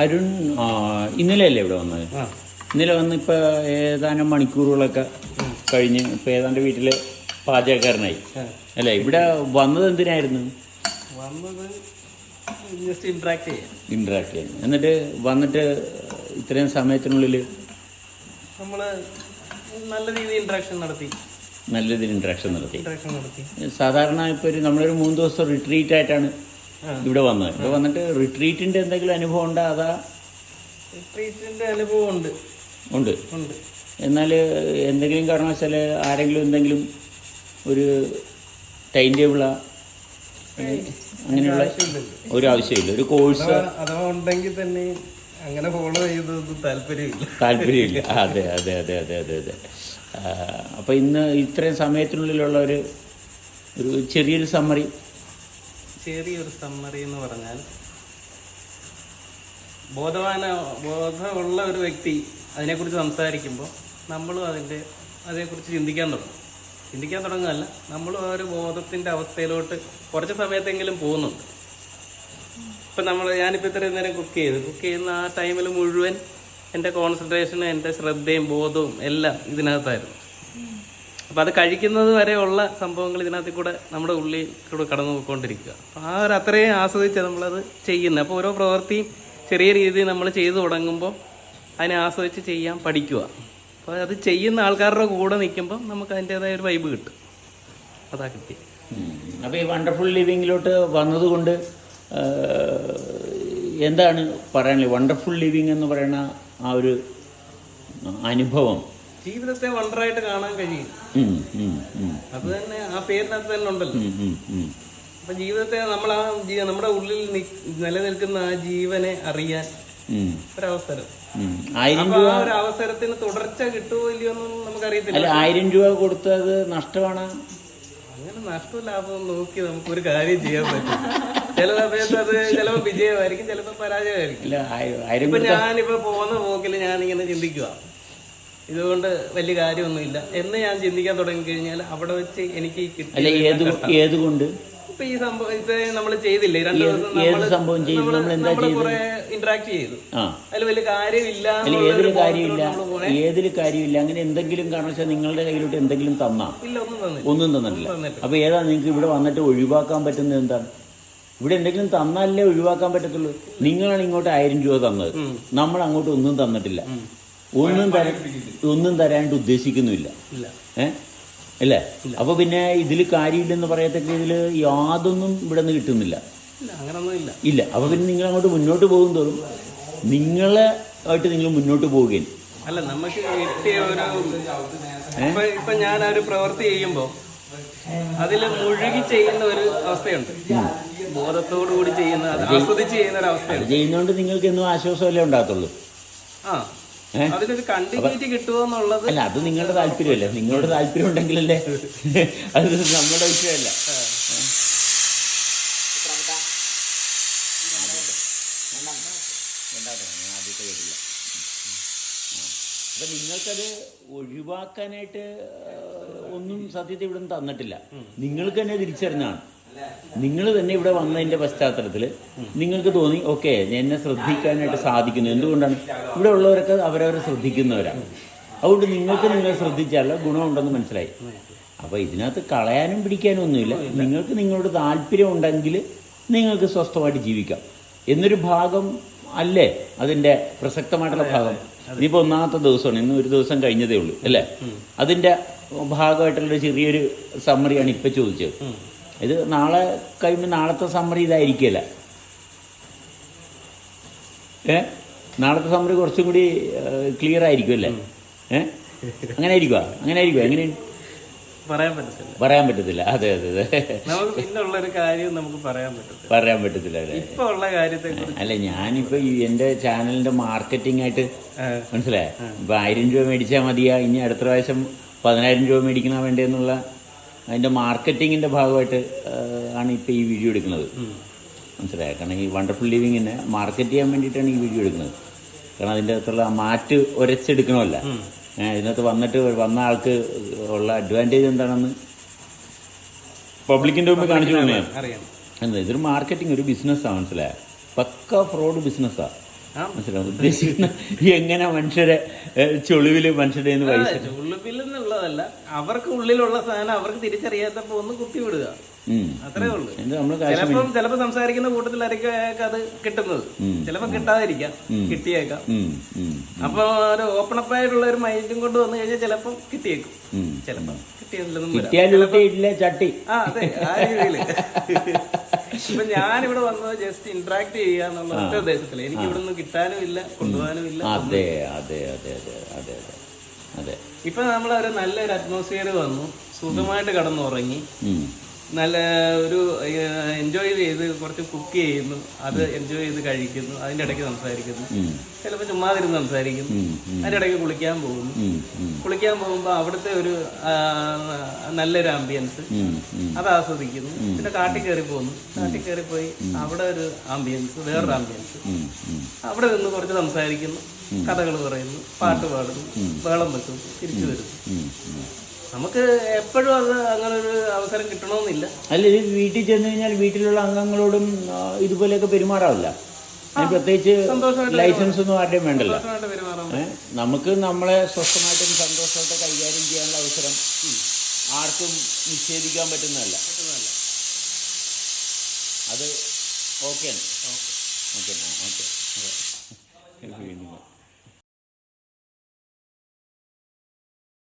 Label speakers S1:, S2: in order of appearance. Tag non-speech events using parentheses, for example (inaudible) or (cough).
S1: അരുൺ ഇന്നലെ ഇന്നലെയല്ലേ ഇവിടെ വന്നത്? ഇന്നലെ വന്ന് ഇപ്പോൾ ഏതാനും മണിക്കൂറുകളൊക്കെ കഴിഞ്ഞ് ഇപ്പോൾ ഏതാണ്ട് വീട്ടിൽ പാചകക്കാരനായി. അല്ല? ഇവിടെ വന്നത് എന്തിനായിരുന്നു?
S2: വന്നത് ഇൻട്രാക്ട്
S1: ഇൻട്രാക്ട് ചെയ്യാൻ. എന്നിട്ട് വന്നിട്ട് ഇത്രയും സമയത്തിനുള്ളിൽ
S2: നമ്മൾ നല്ല രീതിയിൽ ഇന്ററാക്ഷൻ നടത്തി.
S1: ഇൻട്രാക്ഷൻ നടത്തി. സാധാരണ ഇപ്പോൾ ഒരു നമ്മളൊരു മൂന്ന് ദിവസം റിട്രീറ്റ് ആയിട്ടാണ്. ഇവിടെ വന്നത് ഇവിടെ വന്നിട്ട് റിട്രീറ്റിന്റെ എന്തെങ്കിലും അനുഭവം ഉണ്ടോ? അതാ?
S2: റിട്രീറ്റിന്റെ അനുഭവം ഉണ്ട്.
S1: ഉണ്ട്.
S2: ഉണ്ട്.
S1: എന്നാൽ എന്തെങ്കിലും കാരണവശാൽ ആരെങ്കിലും എന്തെങ്കിലും ഒരു ടൈം ടേബിളാ അങ്ങനെയുള്ള. ഒരു ആവശ്യമില്ല. ഒരു കോഴ്സ്
S2: അഥവാ അഥവാ ഉണ്ടെങ്കിൽ തന്നെ അങ്ങനെ ഫോളോ ചെയ്യുന്നത് താല്പര്യമില്ല.
S1: താല്പര്യമില്ല. അതെ അതെ അതെ അതെ അതെ അതെ. അപ്പോൾ ഇന്ന് ഇത്രയും സമയത്തിനുള്ളിലുള്ള ഒരു ഒരു ചെറിയൊരു സമ്മറി
S2: ചെറിയൊരു സമ്മറി എന്ന് പറഞ്ഞാൽ ബോധവാന ബോധമുള്ള ഒരു വ്യക്തി അതിനെക്കുറിച്ച് സംസാരിക്കുമ്പോൾ നമ്മളും അതിന്റെ അതിനെക്കുറിച്ച് ചിന്തിക്കാൻ തുടങ്ങും. ചിന്തിക്കാൻ തുടങ്ങുകയല്ല നമ്മളും ആ ഒരു ബോധത്തിന്റെ അവസ്ഥയിലോട്ട് കുറച്ച് സമയത്തെങ്കിലും പോകുന്നുണ്ട്. ഇപ്പം നമ്മൾ ഞാനിപ്പോൾ ഇത്രയും നേരം കുക്ക് ചെയ്തു കുക്ക് ചെയ്യുന്ന ആ ടൈമിൽ മുഴുവൻ എന്റെ കോൺസെൻട്രേഷനും എന്റെ ശ്രദ്ധയും ബോധവും എല്ലാം ഇതിനകത്തായിരുന്നു. അപ്പോൾ അത് കഴിക്കുന്നത് വരെയുള്ള സംഭവങ്ങൾ ഇതിനകത്ത് കൂടെ നമ്മുടെ ഉള്ളിൽ കൂടെ കടന്നു പോയിക്കൊണ്ടിരിക്കുക അപ്പോൾ ആ ഒരു അത്രയും ആസ്വദിച്ച് നമ്മളത് ചെയ്യുന്നത്. അപ്പോൾ ഓരോ പ്രവൃത്തിയും ചെറിയ രീതിയിൽ നമ്മൾ ചെയ്തു തുടങ്ങുമ്പോൾ അതിനെ ആസ്വദിച്ച് ചെയ്യാൻ പഠിക്കുക. അപ്പോൾ അത് ചെയ്യുന്ന ആൾക്കാരുടെ കൂടെ നിൽക്കുമ്പോൾ നമുക്ക് അതിന്റേതായ ഒരു വൈബ് കിട്ടും. അതാ കിട്ടി
S1: അപ്പോൾ ഈ വണ്ടർഫുൾ ലിവിങ്ങിലോട്ട് വന്നതുകൊണ്ട് എന്താണ് പറയാനുള്ളത്? വണ്ടർഫുൾ ലിവിങ് എന്ന് പറയുന്ന ആ ഒരു അനുഭവം.
S2: ജീവിതത്തെ വണ്ടറായിട്ട് കാണാൻ കഴിയും. അത് തന്നെ ആ പേരിനകത്ത് തന്നെ ഉണ്ടല്ലോ. അപ്പം ജീവിതത്തെ നമ്മൾ ആ നമ്മുടെ ഉള്ളിൽ നിലനിൽക്കുന്ന ആ ജീവനെ അറിയാൻ ഒരവസരം.
S1: ആയിരം
S2: ആ ഒരു അവസരത്തിന് തുടർച്ച കിട്ടുമോ ഇല്ലയോ എന്നൊന്നും നമുക്കറിയത്തില്ല.
S1: ആയിരം രൂപ കൊടുത്തത് നഷ്ടമാണ്?
S2: അങ്ങനെ നഷ്ടവും ലാഭവും നോക്കി നമുക്ക് ഒരു കാര്യം ചെയ്യാൻ പറ്റും. ചില സമയത്ത് അത് ചിലപ്പോ വിജയമായിരിക്കും ചിലപ്പോ പരാജയമായിരിക്കും. ഇപ്പൊ ഞാനിപ്പോ പോകുന്ന പോക്കിൽ ഞാനിങ്ങനെ ചിന്തിക്കുക ഇതുകൊണ്ട് വലിയ കാര്യമൊന്നുമില്ല. എന്ന് ഞാൻ ചിന്തിക്കാൻ തുടങ്ങി കഴിഞ്ഞാൽ അവിടെ വെച്ച് എനിക്ക്
S1: അല്ല ഏത് ഏത്
S2: ഇപ്പൊ ഈ സംഭവം ഇപ്പൊ നമ്മൾ ചെയ്തില്ലേ? രണ്ടു ദിവസം
S1: ഏത് സംഭവം ചെയ്തു? നമ്മൾ എന്താ
S2: ചെയ്തു ഇന്ററാക്ട് ചെയ്തു. അതിൽ വലിയ കാര്യമില്ല
S1: ഏതിൽ കാര്യമില്ല. ഏതിൽ കാര്യമില്ല. അങ്ങനെ എന്തെങ്കിലും കാരണവശാൽ നിങ്ങളുടെ കയ്യിലോട്ട് എന്തെങ്കിലും തന്നാ?
S2: ഒന്നും
S1: തന്നിട്ടില്ല. അപ്പൊ ഏതാ നിങ്ങൾക്ക് ഇവിടെ വന്നിട്ട് ഒഴിവാക്കാൻ പറ്റുന്നത് എന്താണ്? ഇവിടെ എന്തെങ്കിലും തന്നാലേ ഒഴിവാക്കാൻ പറ്റത്തുള്ളൂ. നിങ്ങളാണ് ഇങ്ങോട്ട് ആയിരം രൂപ തന്നത്. നമ്മൾ അങ്ങോട്ട് ഒന്നും തന്നിട്ടില്ല. ഒന്നും തരാൻ ഒന്നും തരാണ്ട് ഉദ്ദേശിക്കുന്നുമില്ല. ഏ? അല്ലേ? അപ്പൊ പിന്നെ ഇതിൽ കാര്യമില്ലെന്ന് പറയത്തക്ക ഇതിൽ യാതൊന്നും ഇവിടെ നിന്ന് കിട്ടുന്നില്ല.
S2: ഇല്ല അങ്ങനൊന്നും ഇല്ല.
S1: ഇല്ല. അപ്പൊ പിന്നെ നിങ്ങൾ അങ്ങോട്ട് മുന്നോട്ട് പോകും തോറും നിങ്ങളെ ആയിട്ട് നിങ്ങൾ മുന്നോട്ട് പോവുകയും
S2: അല്ല നമുക്ക് കിട്ടിയ ഒരു ഇപ്പൊ ഇപ്പൊ ഞാൻ ആ ഒരു പ്രവൃത്തി ചെയ്യുമ്പോ അതിൽ മുഴുകി ചെയ്യുന്ന ഒരു അവസ്ഥയുണ്ട്. ബോധത്തോടു കൂടി ചെയ്യുന്ന ആസ്വദിച്ച് ചെയ്യുന്ന ഒരു അവസ്ഥയുണ്ട്.
S1: ചെയ്യുന്നതുകൊണ്ട് നിങ്ങൾക്ക് എന്നും ആശ്വാസമല്ലേ ഉണ്ടാകത്തുള്ളൂ.
S2: ആ? അതിനൊരു കണ്ടിന്യൂറ്റി കിട്ടുമോ എന്നുള്ളത്
S1: അല്ല അത് നിങ്ങളുടെ താല്പര്യമല്ലേ? നിങ്ങളുടെ താല്പര്യം ഉണ്ടെങ്കിലല്ലേ അത് നമ്മുടെ വിഷയമല്ല. അപ്പൊ നിങ്ങൾക്കത് ഒഴിവാക്കാനായിട്ട് ഒന്നും സത്യത്തെ ഇവിടെ നിന്ന് തന്നിട്ടില്ല. നിങ്ങൾക്ക് തന്നെ തിരിച്ചറിഞ്ഞാണ് നിങ്ങൾ തന്നെ ഇവിടെ വന്നതിന്റെ പശ്ചാത്തലത്തിൽ നിങ്ങൾക്ക് തോന്നി ഓക്കെ എന്നെ ശ്രദ്ധിക്കാനായിട്ട് സാധിക്കുന്നു. എന്തുകൊണ്ടാണ്? ഇവിടെ ഉള്ളവരൊക്കെ അവരവരെ ശ്രദ്ധിക്കുന്നവരാണ് അതുകൊണ്ട് നിങ്ങൾക്ക് നിങ്ങൾ ശ്രദ്ധിച്ചാലുള്ള ഗുണമുണ്ടെന്ന് മനസ്സിലായി. അപ്പോൾ ഇതിനകത്ത് കളയാനും പിടിക്കാനും ഒന്നുമില്ല. നിങ്ങൾക്ക് നിങ്ങളോട് താല്പര്യം ഉണ്ടെങ്കിൽ നിങ്ങൾക്ക് സ്വസ്ഥമായിട്ട് ജീവിക്കാം. എന്നൊരു ഭാഗം അല്ലേ? അതിന്റെ പ്രസക്തമായിട്ടുള്ള ഭാഗം. ഇതിപ്പോൾ ഒന്നാമത്തെ ദിവസമാണ്. ഇന്ന് ഒരു ദിവസം കഴിഞ്ഞതേ ഉള്ളൂ അല്ലേ? അതിന്റെ ഭാഗമായിട്ടുള്ള ചെറിയൊരു സമ്മറിയാണ് ഇപ്പൊ ചോദിച്ചത്. ഇത് നാളെ കഴിയുമ്പോൾ നാളത്തെ സമ്മറി ഇതായിരിക്കില്ല ഏ? നാളത്തെ സമ്മറി കുറച്ചും കൂടി ക്ലിയർ ആയിരിക്കും അല്ലേ ഏ? അങ്ങനെ ആയിരിക്കുക അങ്ങനെ ആയിരിക്കുക എങ്ങനെ?
S2: പറയാൻ പറ്റത്തില്ല.
S1: പറയാൻ പറ്റത്തില്ല. അതെ അതെ അതെ.
S2: നമുക്ക് പിന്നുള്ള ഒരു കാര്യം നമുക്ക് പറയാൻ പറ്റത്തില്ല.
S1: പറയാൻ പറ്റത്തില്ല അല്ലേ?
S2: ഇപ്പൊ ഉള്ള കാര്യത്തെ
S1: അല്ല ഞാനിപ്പോ ഈ എന്റെ ചാനലിന്റെ മാർക്കറ്റിംഗ് ആയിട്ട് മനസ്സിലായ? ഇപ്പൊ ആയിരം രൂപ മേടിച്ചാൽ മതിയാ. ഇനി അടുത്ത പ്രാവശ്യം പതിനായിരം രൂപ മേടിക്കണ വേണ്ടതെന്നുള്ള അതിന്റെ മാർക്കറ്റിങ്ങിന്റെ ഭാഗമായിട്ട് ആണ് ഇപ്പോൾ ഈ വീഡിയോ എടുക്കുന്നത്. മനസ്സിലായോ? കാരണം ഈ വണ്ടർഫുൾ ലിവിങ്ങിനെ മാർക്കറ്റ് ചെയ്യാൻ വേണ്ടിയിട്ടാണ് ഈ വീഡിയോ എടുക്കുന്നത്. കാരണം അതിന്റെ അകത്തുള്ള മാറ്റ് ഒരച്ചെടുക്കണമല്ല. ഇതിനകത്ത് വന്നിട്ട് വന്ന ആൾക്ക് ഉള്ള അഡ്വാന്റേജ് എന്താണെന്ന് പബ്ലിക്കിന്റെ മുമ്പ് കാണിച്ചു എന്താ ഇതൊരു മാർക്കറ്റിംഗ് ഒരു ബിസിനസ്സാണ് മനസ്സിലായ? പക്ക ഫ്രോഡ് ബിസിനസ്സാണ്. മനസ്സിലാവും. ഉദ്ദേശിക്കുന്ന എങ്ങനെ മനുഷ്യരെ ചൊളിവിൽ ചുളിവിൽ മനുഷ്യരുടെ പൈസ
S2: എന്നുള്ളതല്ല അവർക്ക് ഉള്ളിലുള്ള സാധനം അവർക്ക് തിരിച്ചറിയാത്തപ്പോ ഒന്ന് കുത്തി വിടുക. അത്രേ ഉള്ളൂ. ചിലപ്പം ചിലപ്പോ സംസാരിക്കുന്ന കൂട്ടത്തിലായിരിക്കും അത് കിട്ടുന്നത്. ചിലപ്പോ കിട്ടാതിരിക്കാം. കിട്ടിയേക്കാം. അപ്പൊ ഒരു ഓപ്പൺ അപ്പ് ആയിട്ടുള്ള ഒരു മൈൻഡും കൊണ്ട് വന്നു കഴിഞ്ഞാൽ ചിലപ്പം കിട്ടിയേക്കും.
S1: ചിലപ്പോ
S2: ചിലപ്പം കിട്ടിയതിലൊന്നും
S1: കിട്ടിയാലും ചട്ടി.
S2: ആ അതെ ആ രീതിയിൽ. (laughs) ഇപ്പൊ ഞാനിവിടെ വന്നത് ജസ്റ്റ് ഇന്ററാക്ട് ചെയ്യാന്നുള്ള ഒറ്റ ഉദ്ദേശത്തിൽ. എനിക്ക് ഇവിടെ നിന്ന് കിട്ടാനും ഇല്ല കൊണ്ടുപോകാനും ഇല്ല
S1: അതെ അതെ അതെ അതെ അതെ അതെ അതെ.
S2: ഇപ്പൊ നമ്മളൊരു ഒരു നല്ലൊരു അറ്റ്മോസ്ഫിയർ വന്നു. സുഖമായിട്ട് കടന്നുറങ്ങി. നല്ല ഒരു എൻജോയ് ചെയ്ത് കുറച്ച് കുക്ക് ചെയ്യുന്നു. അത് എൻജോയ് ചെയ്ത് കഴിക്കുന്നു. അതിന്റെ ഇടയ്ക്ക് സംസാരിക്കുന്നു. ചിലപ്പോൾ ചുമ്മാതിരുന്ന് സംസാരിക്കുന്നു അതിന്റെ ഇടയ്ക്ക് കുളിക്കാൻ പോകുന്നു. കുളിക്കാൻ പോകുമ്പോൾ അവിടുത്തെ ഒരു നല്ലൊരു ആംബിയൻസ്. അത് ആസ്വദിക്കുന്നു. പിന്നെ കാട്ടിൽ കയറി പോകുന്നു. കാട്ടിൽ കയറി പോയി അവിടെ ഒരു ആംബിയൻസ് വേറൊരു ആംബിയൻസ്. അവിടെ നിന്ന് കുറച്ച് സംസാരിക്കുന്നു. കഥകൾ പറയുന്നു. പാട്ട് പാടുന്നു. വേളം വെക്കുന്നു. തിരിച്ചു വരുന്നു. നമുക്ക് എപ്പോഴും അത് അങ്ങനെ ഒരു അവസരം കിട്ടണമെന്നില്ല.
S1: അല്ല ഇത് വീട്ടിൽ ചെന്ന് കഴിഞ്ഞാൽ വീട്ടിലുള്ള അംഗങ്ങളോടും ഇതുപോലെയൊക്കെ പെരുമാറാവില്ല. പ്രത്യേകിച്ച് ലൈസൻസ് ഒന്നും ആരുടെയും വേണ്ടല്ലോ? നമുക്ക് നമ്മളെ സ്വസ്ഥമായിട്ടും സന്തോഷമായിട്ട് കൈകാര്യം ചെയ്യാനുള്ള അവസരം ആർക്കും നിഷേധിക്കാൻ പറ്റുന്നതല്ല. അത് ഓക്കെ ഓക്കെ ഓക്കെ.